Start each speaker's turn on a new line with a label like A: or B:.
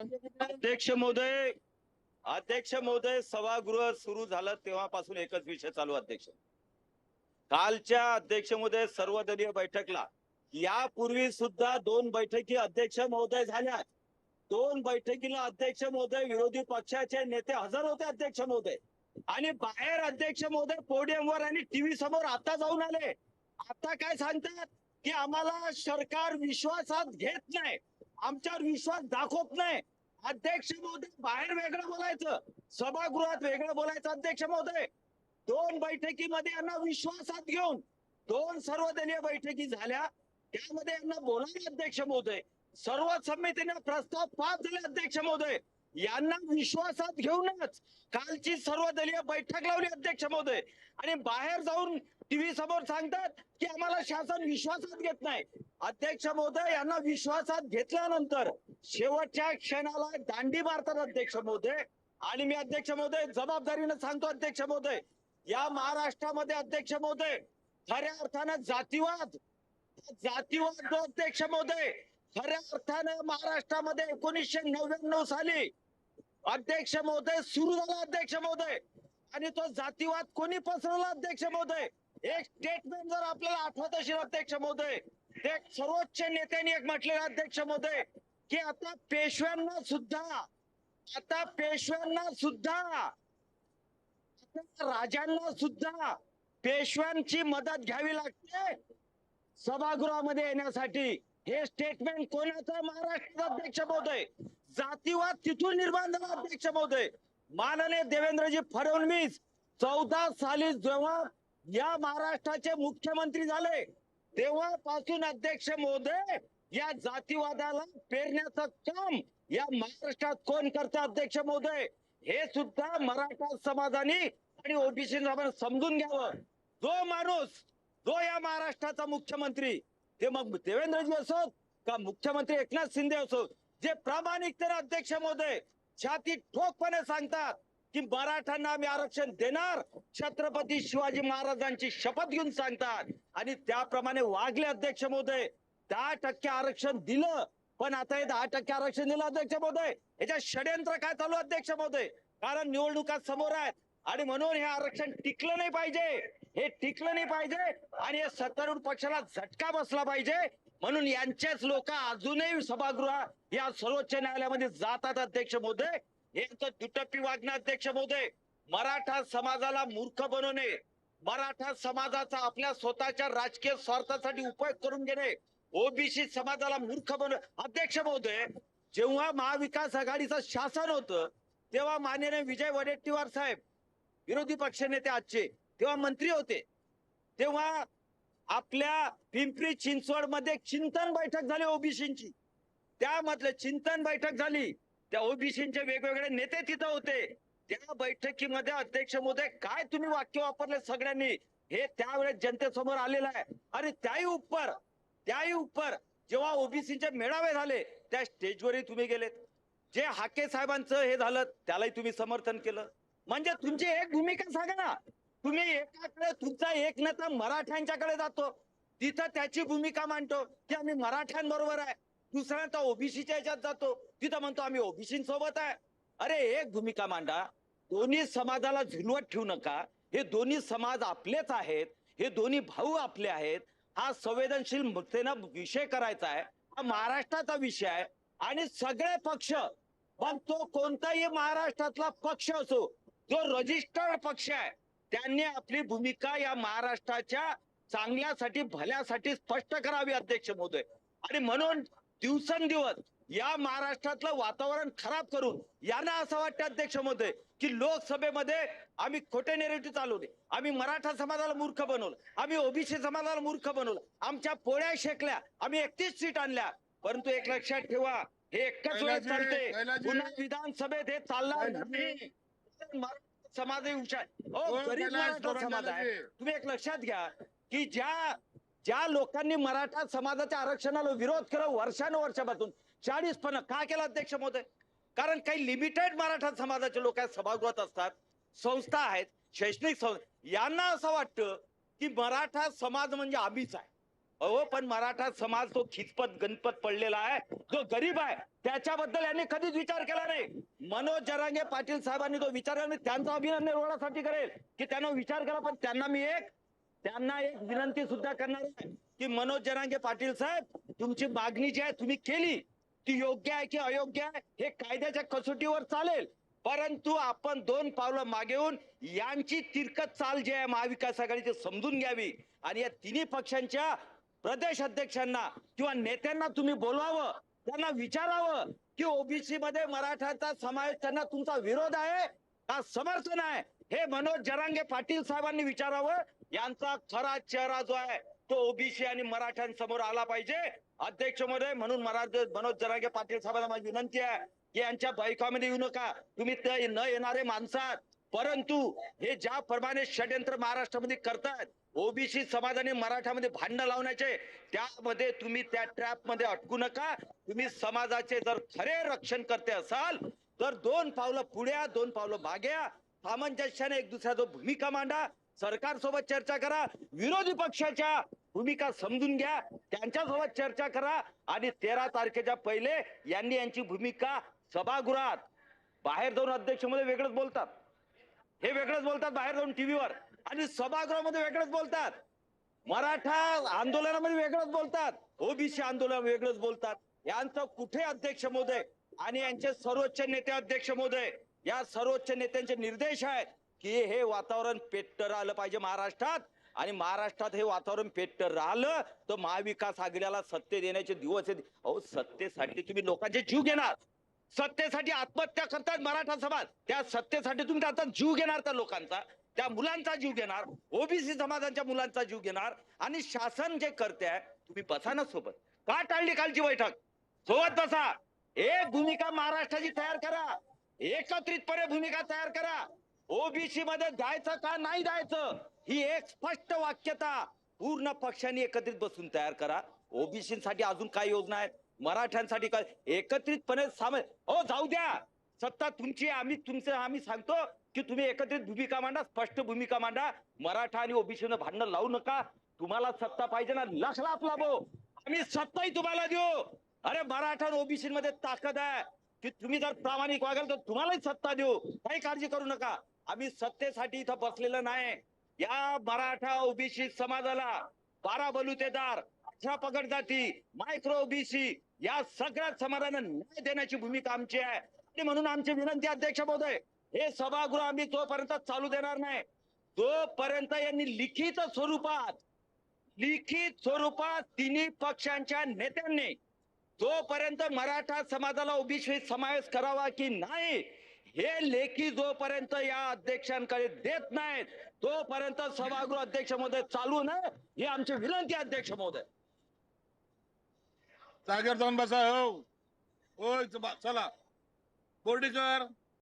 A: अध्यक्ष महोदय अध्यक्ष महोदय सभागृह सुरू झालं तेव्हापासून एकच विषय चालू अध्यक्ष. कालच्या अध्यक्ष महोदय सर्वदलीय बैठकला. यापूर्वी सुद्धा दोन बैठकी अध्यक्ष महोदय झाल्या दोन बैठकीला अध्यक्ष महोदय विरोधी पक्षाचे नेते हजर होते अध्यक्ष महोदय. आणि बाहेर अध्यक्ष महोदय पोडियमवर आणि टीव्ही समोर आता जाऊन आले. आता काय सांगतात की आम्हाला सरकार विश्वासात घेत नाही. आमच्यावर विश्वास दाखवत नाही. अध्यक्ष महोदय बाहेर वेगळं बोलायचं. सभागृहात वेगळं बोलायचं अध्यक्ष महोदय. दोन बैठकीमध्ये यांना विश्वासात घेऊन दोन सर्वदलीय बैठकी झाल्या. त्यामध्ये यांना बोलायला अध्यक्ष महोदय. सर्व समितीने प्रस्ताव पास झाले अध्यक्ष महोदय. यांना विश्वासात घेऊनच कालची सर्वदलीय बैठक लावली अध्यक्ष महोदय. आणि बाहेर जाऊन टीव्ही समोर सांगतात की आम्हाला शासन विश्वासात घेत नाही. अध्यक्ष महोदय यांना विश्वासात घेतल्यानंतर शेवटच्या क्षणाला दांडी मारतात अध्यक्ष महोदय. आणि मी अध्यक्ष महोदय जबाबदारीनं सांगतो अध्यक्ष महोदय. या महाराष्ट्रामध्ये अध्यक्ष महोदय खऱ्या अर्थानं जातीवाद जातीवाद जो अध्यक्ष महोदय खऱ्या अर्थानं महाराष्ट्रामध्ये एकोणीसशे नव्याण्णव साली अध्यक्ष महोदय सुरू झाला अध्यक्ष महोदय. आणि तो जातीवाद कोणी पसरवला अध्यक्ष महोदय? एक स्टेटमेंट जर आपल्याला आठवत असेल अध्यक्ष महोदय ते सर्वोच्च नेत्यांनी एक म्हटलेलं अध्यक्ष महोदय की आता पेशव्यांना सुद्धा आता पेशव्यांना सुद्धा राजांना सुद्धा पेशव्यांची मदत घ्यावी लागते. सभागृहामध्ये येण्यासाठी हे स्टेटमेंट कोणाचं? महाराष्ट्र अध्यक्ष महोदय. जातीवाद तिथून निर्माण झाला अध्यक्ष महोदय. माननीय देवेंद्रजी फडणवीस चौदा साली जेव्हा या महाराष्ट्राचे मुख्यमंत्री झाले तेव्हापासून अध्यक्ष मोदय या जातीवादाला पेरण्याचं काम या महाराष्ट्रात कोण करत अध्यक्ष मोदय हे सुद्धा मराठा समाजाने आणि ओबीसी समाजाने समजून घ्यावं. जो माणूस जो या महाराष्ट्राचा मुख्यमंत्री ते मग देवेंद्रजी असोत का मुख्यमंत्री एकनाथ शिंदे असोत जे प्रामाणिकतेने अध्यक्ष महोदय छाती ठोकपणे सांगतात की मराठ्यांना आम्ही आरक्षण देणार. छत्रपती शिवाजी महाराजांची शपथ घेऊन सांगतात. आणि त्याप्रमाणे वागले अध्यक्ष महोदय. दहा टक्के आरक्षण दिलं. पण आता हे दहा टक्के आरक्षण दिलं अध्यक्ष महोदय. याच्या षडयंत्र काय चालू अध्यक्ष महोदय? कारण निवडणुका समोर आहेत. आणि म्हणून हे आरक्षण टिकलं नाही पाहिजे. हे टिकलं नाही पाहिजे. आणि या सत्तारूढ पक्षाला झटका बसला पाहिजे. म्हणून यांचेच लोक अजूनही सभागृहात या सर्वोच्च न्यायालयामध्ये जातात अध्यक्ष महोदय. यांचं दुटप्पी वागणं अध्यक्ष महोदय मराठा समाजाला मूर्ख बनवणे मराठा समाजाचा आपल्या स्वतःच्या राजकीय स्वार्थासाठी उपयोग करून घेणे ओबीसी समाजाला मूर्ख बनव अध्यक्ष महोदय जेव्हा महाविकास आघाडीचं शासन होतं तेव्हा माननीय विजय वडेट्टीवार साहेब विरोधी पक्षनेते आजचे तेव्हा मंत्री होते. तेव्हा आपल्या पिंपरी चिंचवडमध्ये चिंतन बैठक झाली ओबीसींची त्यामधले चिंतन बैठक झाली. त्या ओबीसीचे वेगवेगळे नेते तिथं होते. त्या बैठकीमध्ये अध्यक्ष मोदय काय तुम्ही वाक्य वापरले सगळ्यांनी? हे त्यावेळेस जनतेसमोर आलेलं आहे. आणि त्याही उपर त्याही उपर जेव्हा ओबीसीचे मेळावे झाले त्या स्टेजवरही तुम्ही गेलेत. जे हाके साहेबांचं हे झालं त्यालाही तुम्ही समर्थन केलं. म्हणजे तुमची एक भूमिका सांगा ना. तुम्ही एकाकडे तुमचा एक नेता मराठ्यांच्याकडे जातो. तिथं त्याची भूमिका मांडतो की आम्ही मराठ्यांबरोबर आहे. दुसरा ओबीसीच्या याच्यात जातो. तिथं म्हणतो आम्ही ओबीसी सोबत आहे. अरे एक भूमिका मांडा. दोन्ही समाजाला झुलवत ठेवू नका. हे दोन्ही समाज आपलेच आहेत. हे दोन्ही भाऊ आपले आहेत. हा संवेदनशील मुक्तेनं विषय करायचा आहे. हा महाराष्ट्राचा विषय आहे. आणि सगळे पक्ष मग तो कोणताही महाराष्ट्रातला पक्ष असो जो रजिस्टर्ड पक्ष आहे त्यांनी आपली भूमिका या महाराष्ट्राच्या चांगल्यासाठी भल्यासाठी स्पष्ट करावी अध्यक्ष महोदय. आणि म्हणून दिवसेंदिवस या महाराष्ट्रातलं वातावरण खराब करून यांना असं वाटतं अध्यक्ष महोदय की लोकसभेमध्ये आम्ही खोटे नेरेटिव्ह चालवले आम्ही मराठा समाजाला मूर्ख बनवलं आम्ही ओबीसी समाजाला मूर्ख बनवलं आमच्या पोळ्या शेकल्या आम्ही एकतीस सीट आणल्या परंतु एक लक्षात ठेवा हे एकच
B: कैलासजी,
A: चालते. पुन्हा विधानसभेत हे चालणार. नाही समाज हे हुशार हो गरीब समाज आहे. तुम्ही एक लक्षात घ्या की ज्या ज्या लोकांनी मराठा समाजाच्या आरक्षणाला विरोध केला वर्षानुवर्षापासून चाळीस पण का केला अध्यक्ष महोदय? कारण काही लिमिटेड मराठा समाजाचे लोक सभागृहात असतात संस्था आहेत शैक्षणिक संस्था यांना असं वाटतं की मराठा समाज म्हणजे आम्हीच आहे. अहो पण मराठा समाज तो खिचपत गणपत पडलेला आहे जो गरीब आहे त्याच्याबद्दल यांनी कधीच विचार केला नाही. मनोज जरांगे पाटील साहेबांनी तो विचार त्यांचा अभिनंदन एवढ्यासाठी करेल की त्यांना विचार केला पण त्यांना मी एक त्यांना एक विनंती सुद्धा करणार आहे की मनोज जरांगे पाटील साहेब तुमची मागणी जी आहे तुम्ही केली ती योग्य आहे की अयोग्य आहे? हे कायद्याच्या कसोटीवर चालेल. परंतु आपण दोन पावलं मागे येऊन यांची तिरकत चाल जी आहे महाविकास आघाडीची समजून घ्यावी. आणि या तिन्ही पक्षांच्या प्रदेश अध्यक्षांना किंवा नेत्यांना तुम्ही बोलवावं त्यांना विचारावं की ओबीसी मध्ये मराठ्यांचा समावेश त्यांना तुमचा विरोध आहे का समर्थन आहे? हे मनोज जरांगे पाटील साहेबांनी विचारावं. यांचा खरा चेहरा जो आहे तो ओबीसी आणि मराठ्यांसमोर आला पाहिजे. अध्यक्ष महोदय म्हणून मराठ मनोज जरांगे पाटील साहेबांना माझी विनंती आहे की यांच्या बैकामध्ये येऊ नका. तुम्ही ते न येणारे माणसात. परंतु हे ज्या प्रमाणे षडयंत्र महाराष्ट्रामध्ये करतात ओबीसी समाजाने मराठ्यामध्ये मराठामध्ये भांडण लावण्याचे त्यामध्ये तुम्ही त्या ट्रॅपमध्ये अटकू नका. तुम्ही समाजाचे जर खरे रक्षण करते असाल तर दोन पावलं पुढ्या दोन पावलं माग्या सामंजस्याने एक दुसऱ्या भूमिका मांडा. सरकार सोबत चर्चा करा. विरोधी पक्षाच्या भूमिका समजून घ्या. त्यांच्यासोबत चर्चा करा. आणि तेरा तारखेच्या पहिले यांनी यांची भूमिका सभागृहात बाहेर जाऊन अध्यक्षमध्ये वेगळंच बोलतात. हे वेगळंच बोलतात बाहेर जाऊन टीव्हीवर. आणि सभागृहामध्ये वेगळंच बोलतात. मराठा आंदोलनामध्ये वेगळंच बोलतात. ओबीसी आंदोलन वेगळंच बोलतात. यांचं कुठे अध्यक्ष महोदय आणि यांचे सर्वोच्च नेते अध्यक्ष महोदय या सर्वोच्च नेत्यांचे निर्देश आहेत की हे वातावरण पेट्टर राहिलं पाहिजे महाराष्ट्रात. आणि महाराष्ट्रात हे वातावरण पेट्टर राहिलं तर महाविकास आघाडीला सत्ते देण्याचे दिवस आहेत. अहो सत्तेसाठी तुम्ही लोकांचे जीव घेणार. सत्तेसाठी आत्महत्या करतात मराठा समाज. त्या सत्तेसाठी तुम्ही आता जीव घेणार त्या लोकांचा. त्या मुलांचा जीव घेणार. ओबीसी समाजाच्या मुलांचा जीव घेणार. आणि शासन जे करते आहे तुम्ही बसा ना सोबत. का टाळली कालची बैठक? सोबत बसा. एक भूमिका महाराष्ट्राची तयार करा. एकत्रितपणे भूमिका तयार करा. ओबीसी मध्ये जायचं का नाही जायचं ही एक स्पष्ट वाक्यता पूर्ण पक्षांनी एकत्रित बसून तयार करा. ओबीसीसाठी अजून काय योजना आहेत? मराठ्यांसाठी काय? एकत्रितपणे साम हो जाऊ द्या. सत्ता तुमची आम्ही तुमचं आम्ही सांगतो की तुम्ही एकत्रित भूमिका मांडा स्पष्ट भूमिका मांडा. मराठा आणि ओबीसी भांडण लावू नका. तुम्हाला सत्ता पाहिजे ना लक्ष लाभ. लाभो आम्ही सत्ताही तुम्हाला देऊ. अरे मराठा ओबीसी मध्ये ताकद आहे. की तुम्ही जर प्रामाणिक वागाल तर तुम्हालाही सत्ता देऊ. काही काळजी करू नका. आम्ही सत्तेसाठी इथं बसलेलं नाही. या मराठा ओबीसी समाजाला बारा बलुतेदार अठरा पगड जाती मायक्रो ओबीसी या सगळ्या समाजाला न्याय देण्याची भूमिका आमची आहे. आणि म्हणून आमची विनंती अध्यक्ष महोदय हे सभागृह आम्ही तोपर्यंत चालू देणार नाही तोपर्यंत यांनी लिखित स्वरूपात लिखित स्वरूपात तिन्ही पक्षांच्या नेत्यांनी जोपर्यंत मराठा समाजाला ओबीसी समावेश करावा की नाही हे लेखी जोपर्यंत या अध्यक्षांकडे देत नाहीत तोपर्यंत सभागृह अध्यक्ष महोदय चालू ना ही आमची विनंती अध्यक्ष महोदय.
B: जागेवर जाऊन बसा हो. बा- चला. बोर्डीकर